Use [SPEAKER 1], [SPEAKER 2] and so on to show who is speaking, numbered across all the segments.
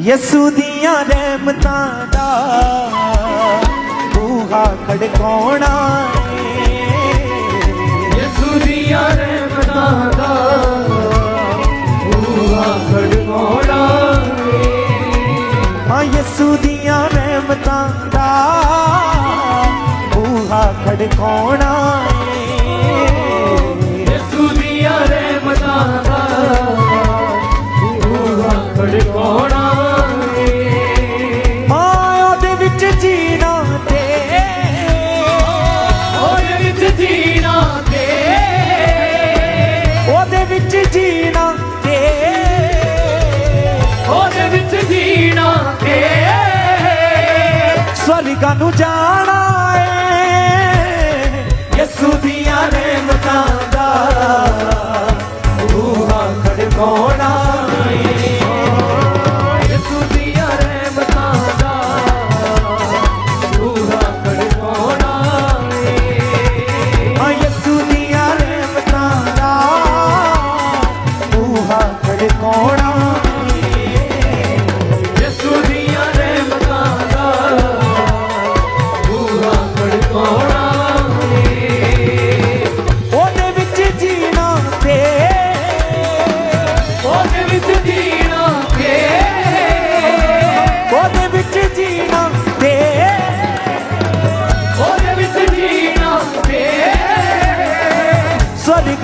[SPEAKER 1] ਯਸੂ ਦੀਆਂ ਰਹਿਮਤਾਂ ਦਾ ਬੂਹਾ ਖੜਕਾਉਣਾ ਏ
[SPEAKER 2] ਯਿਸੂ ਦੀਆਂ ਰਹਿਮਤਾਂ ਦਾ ਬੂਹਾ ਖੜਕਾਉਣਾ ਏ
[SPEAKER 1] ਹਾਂ ਯਸੂ ਦੀਆਂ ਰਹਿਮਤਾਂ ਦਾ ਬੂਹਾ ਖੜਕਾਉਣਾ
[SPEAKER 2] পূজা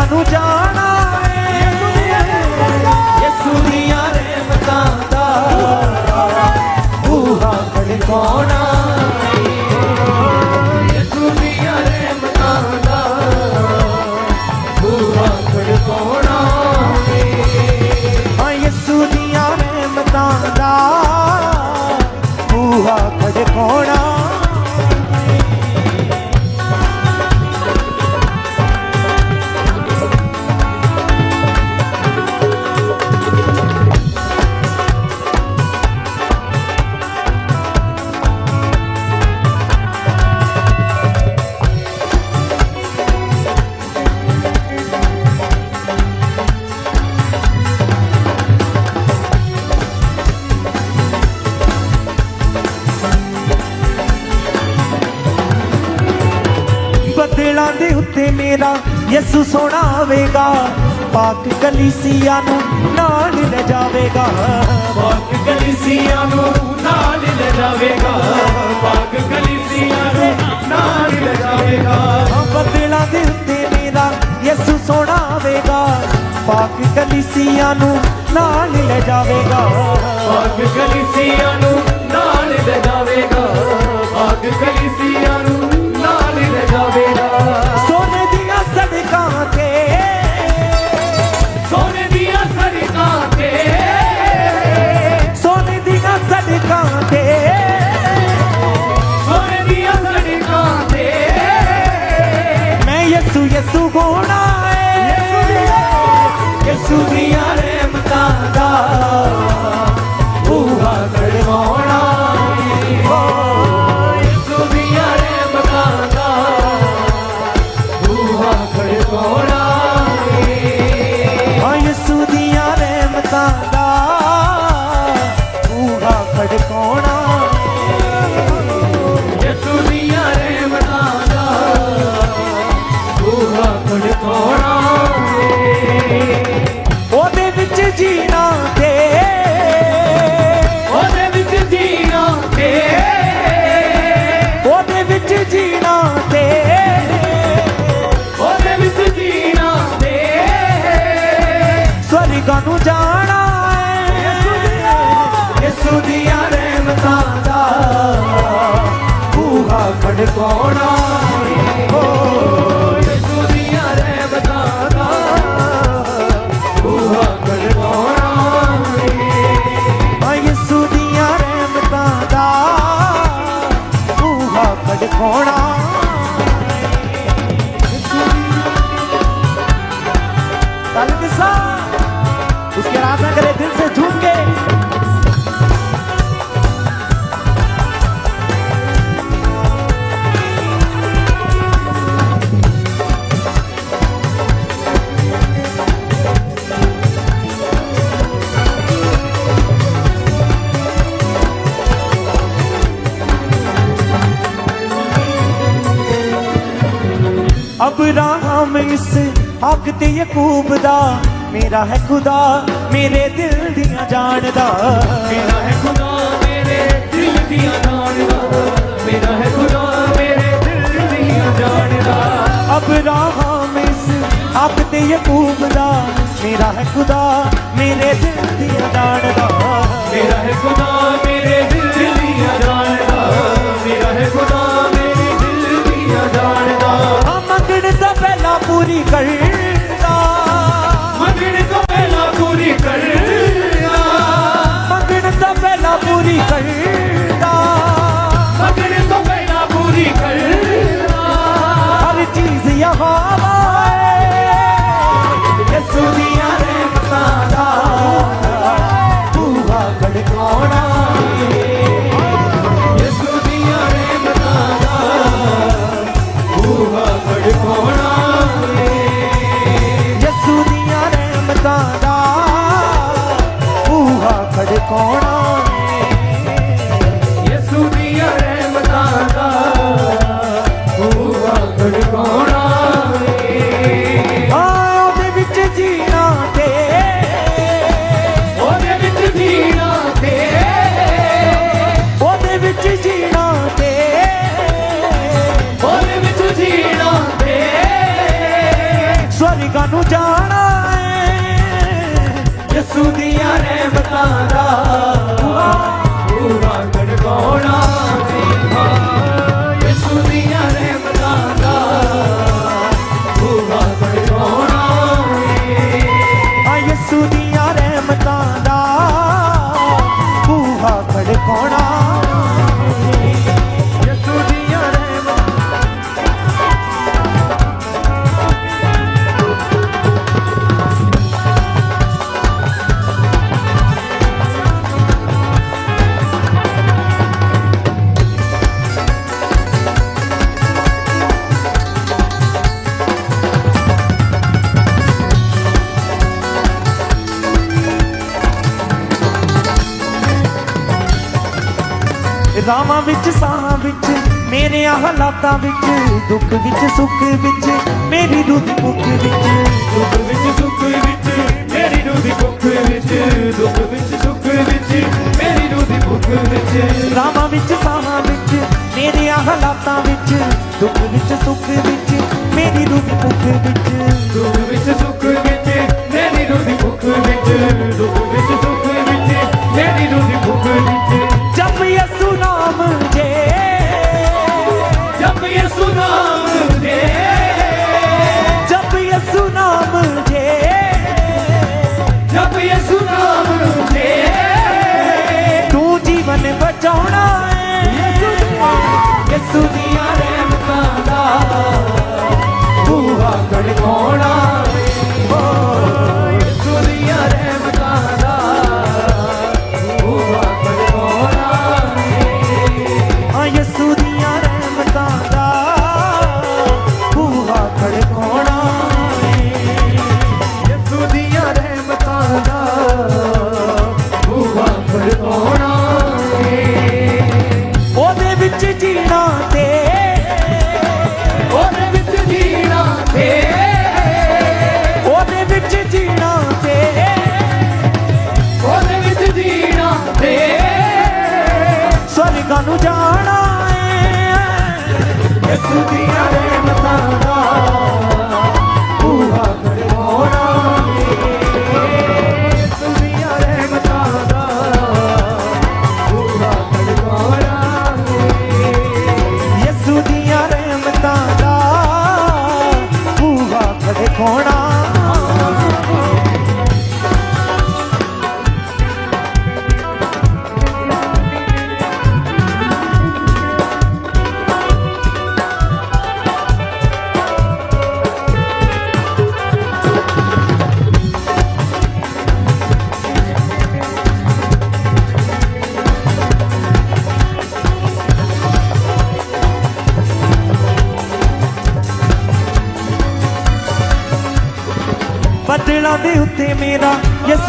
[SPEAKER 1] ਸਵਰਗਾਂ ਜਾਣਾ ਏ। ਯਸੂ ਦੀਆਂ ਰਹਿਮਤਾਂ ਦਾ। ਬੂਹਾ ਖੜਕਾਉਣਾ ਉੱਤੇ ਮੇਰਾ ਯਿਸੂ ਸੋਹਣਾ ਆਵੇਗਾ ਪਾਕ ਕਲੀਸਿਆ ਨੂੰ ਨਾਲ ਲੈ ਜਾਵੇਗਾ।
[SPEAKER 2] ਪਾਕ ਕਲੀਸਿਆ ਨੂੰ ਨਾਲ ਲੈ ਜਾਵੇਗਾ ਪਾਕ ਕਲੀਸਿਆ ਨੂੰ ਨਾਲ ਲੈ ਜਾਵੇਗਾ।
[SPEAKER 1] ਬੱਦਲਾਂ ਦੇ ਉੱਤੇ ਮੇਰਾ ਯਿਸੂ ਸੋਹਣਾ ਆਵੇਗਾ ਪਾਕ ਕਲੀਸਿਆ ਨੂੰ ਨਾਲ ਲੈ ਜਾਵੇਗਾ।
[SPEAKER 2] ਪਾਕ ਕਲੀਸਿਆ ਨੂੰ ਨਾਲ ਲੈ ਜਾਵੇਗਾ ਪਾਕ ਕਲੀਸਿਆ ਨੂੰ ਨਾਲ ਲੈ ਜਾਵੇਗਾ।
[SPEAKER 1] ਏ ਹਾਂ ਯਿਸੂ ਨੂੰ ਜਾਣਾ ਏ ਯਿਸੂ ਦੀਆਂ ਰਹਿਮਤਾਂ ਦਾ। ਬੂਹਾ ਖੜਕਾਉਣਾ ਓ ਇਸ ਹੱਕ ਤੇ ਯਕੂਬ ਦਾ ਮੇਰਾ ਹੈ ਖੁਦਾ ਮੇਰੇ ਦਿਲ ਦੀਆਂ ਜਾਣਦਾ
[SPEAKER 2] ਮੇਰਾ ਹੈ ਖੁਦਾ ਮੇਰੇ ਦਿਲ ਦੀਆਂ ਜਾਣਦਾ ਮੇਰਾ ਹੈ ਖੁਦਾ ਮੇਰੇ ਦਿਲ ਦੀਆਂ ਜਾਣਦਾ
[SPEAKER 1] ਅਬ ਰਾਹਾਂ ਇਸ ਹੱਕ ਤੇ ਯਕੂਬ ਦਾ ਮੇਰਾ ਹੈ ਖੁਦਾ ਮੇਰੇ Radha ਰਾਵਾਂ ਵਿੱਚ ਸਾਹਾਂ ਵਿੱਚ ਮੇਰੇ ਹਾਲਾਤਾਂ ਵਿੱਚ ਦੁੱਖ ਵਿੱਚ ਸੁੱਖ ਵਿੱਚ ਮੇਰੀ ਰੂਹ ਦੀ ਭੁੱਖ ਵਿੱਚ।
[SPEAKER 2] ਦੁੱਖ ਵਿੱਚ ਸੁੱਖ ਵਿੱਚ ਮੇਰੀ ਰੂਹ ਦੀ ਭੁੱਖ ਵਿੱਚ ਦੁੱਖ ਵਿੱਚ ਸੁੱਖ ਵਿੱਚ ਮੇਰੀ ਰੂਹ ਦੀ ਭੁੱਖ ਵਿੱਚ।
[SPEAKER 1] ਰਾਵਾਂ ਵਿੱਚ ਸਾਹਾਂ ਵਿੱਚ ਮੇਰੇ ਹਾਲਾਤਾਂ ਵਿੱਚ ਦੁੱਖ ਵਿੱਚ ਸੁੱਖ ਵਿੱਚ ਮੇਰੀ
[SPEAKER 2] ਰੂਹ ਦੀ ਭੁੱਖ ਵਿੱਚ। ਦੁੱਖ subir.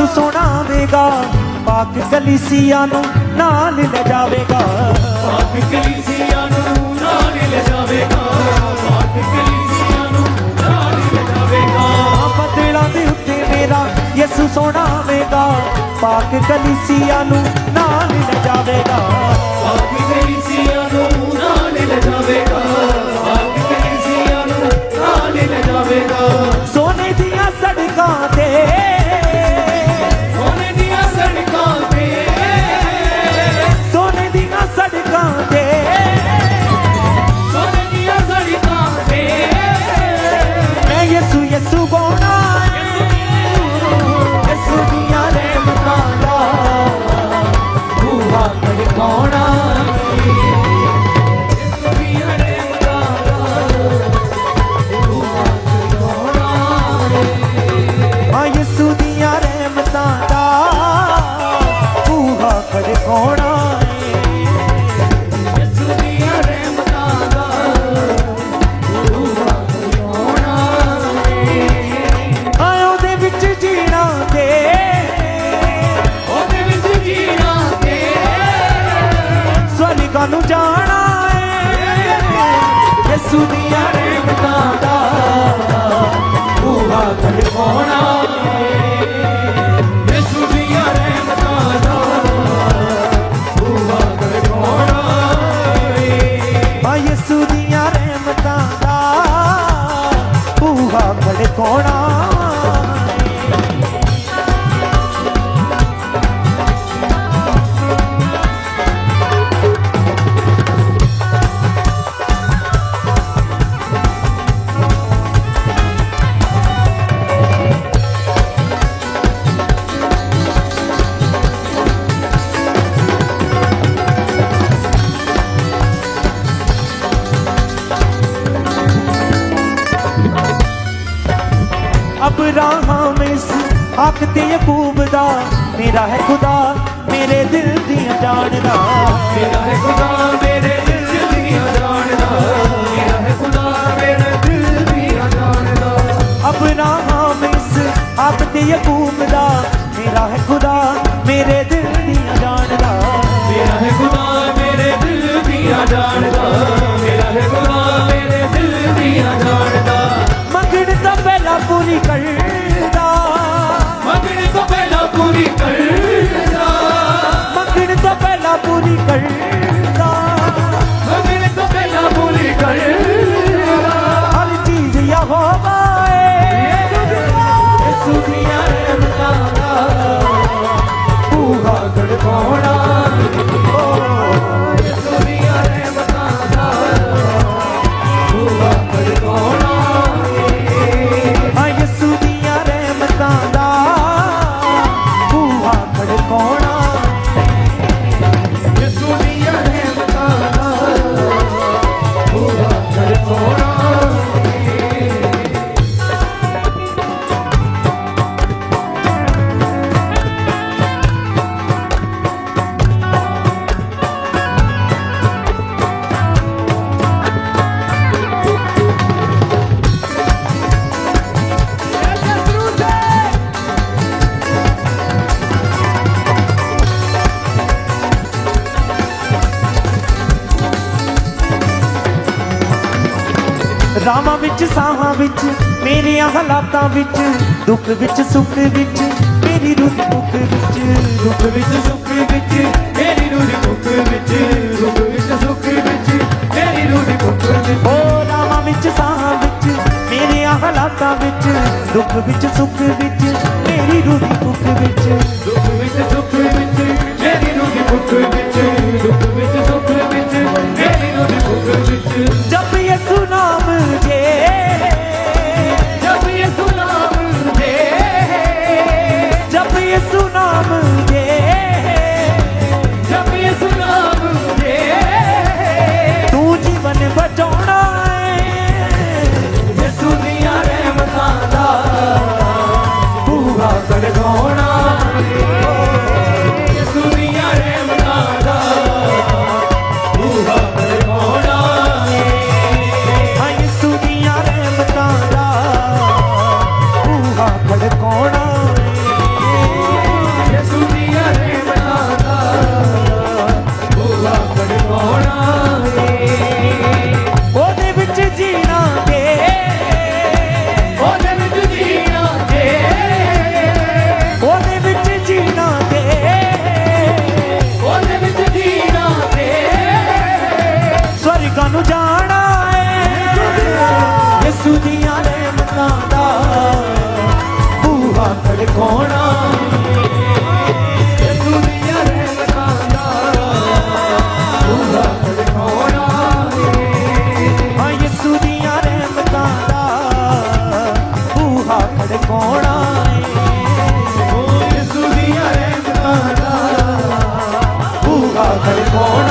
[SPEAKER 2] ਪਾਸ ਸੁਣਾਵੇਗਾ ਪਾਕ
[SPEAKER 1] ਕਲੀਸਿਆ ਨੂੰ ਨਾਲ ਲੈ ਜਾਵੇਗਾ। ਪਾਕ ਕਲੀਸਿਆ ਨੂੰ ਨਾਲ ਲੈ ਜਾਵੇਗਾ
[SPEAKER 2] ਪਾਕ ਕਲੀਸਿਆ ਨੂੰ ਨਾਲ ਲੈ ਜਾਵੇਗਾ। ਬਦਲਾਂ ਦੇ ਉੱਤੇ
[SPEAKER 1] ਮੇਰਾ ਯਿਸੂ ਸੁਣਾਵੇਗਾ ਪਾਕ ਕਲੀਸਿਆ ਨੂੰ ਨਾਲ ਲੈ ਜਾਵੇਗਾ।
[SPEAKER 2] ਪਾਕ ਕਲੀਸਿਆ ਨੂੰ ਨਾਲ ਲੈ ਜਾਵੇਗਾ ਪਾਕ ਕਲੀਸਿਆ ਨੂੰ ਨਾਲ ਲੈ ਜਾਵੇਗਾ।
[SPEAKER 1] ਆ ਯਿਸੂ ਅਬਰਾਹਮ ਇਸ ਹੱਕ ਤੇ ਯਕੂਬ ਦਾ ਮੇਰਾ ਹੈ ਖੁਦਾ ਮੇਰੇ ਦਿਲ ਦੀਆਂ ਜਾਣਦਾ।
[SPEAKER 2] ਮੇਰਾ ਹੈ ਖੁਦਾ ਮੇਰੇ ਦਿਲ ਦੀਆਂ ਜਾਣਦਾ। ਮੇਰਾ ਹੈ ਖੁਦਾ ਮੇਰੇ ਦਿਲ ਦੀਆਂ ਜਾਣਦਾ।
[SPEAKER 1] ਅਬਰਾਹਮ ਇਸ ਹੱਕ ਤੇ ਯਕੂਬ ਦਾ ਮੇਰਾ ਹੈ ਖੁਦਾ ਮੇਰੇ ਦਿਲ ahí. ਸਾਹਾਂ ਵਿੱਚ, ਮੇਰੀਆਂ ਹਾਲਾਤਾਂ ਵਿੱਚ, ਦੁੱਖ ਵਿੱਚ, ਸੁੱਖ ਵਿੱਚ, ਮੇਰੀ ਰੂਹ ਦੀ ਭੁੱਖ ਵਿੱਚ,
[SPEAKER 2] ਦੁੱਖ ਵਿੱਚ, ਸੁੱਖ ਵਿੱਚ, ਮੇਰੀ ਰੂਹ ਦੀ ਭੁੱਖ ਵਿੱਚ, ਦੁੱਖ ਵਿੱਚ, ਸੁੱਖ ਵਿੱਚ, ਮੇਰੀ ਰੂਹ ਦੀ ਭੁੱਖ ਵਿੱਚ।
[SPEAKER 1] ਓ ਰਾਵਾਂ ਵਿੱਚ, ਸਾਹਾਂ ਵਿੱਚ, ਮੇਰੀਆਂ ਹਾਲਾਤਾਂ ਵਿੱਚ, ਦੁੱਖ ਵਿੱਚ, ਸੁੱਖ ਵਿੱਚ, ਮੇਰੀ ਰੂਹ ਦੀ ਭੁੱਖ ਵਿੱਚ,
[SPEAKER 2] ਦੁੱਖ ਵਿੱਚ, ਸੁੱਖ ਵਿੱਚ, ਮੇਰੀ ਰੂਹ ਦੀ ਭੁੱਖ ਵਿੱਚ।
[SPEAKER 1] காதல் போன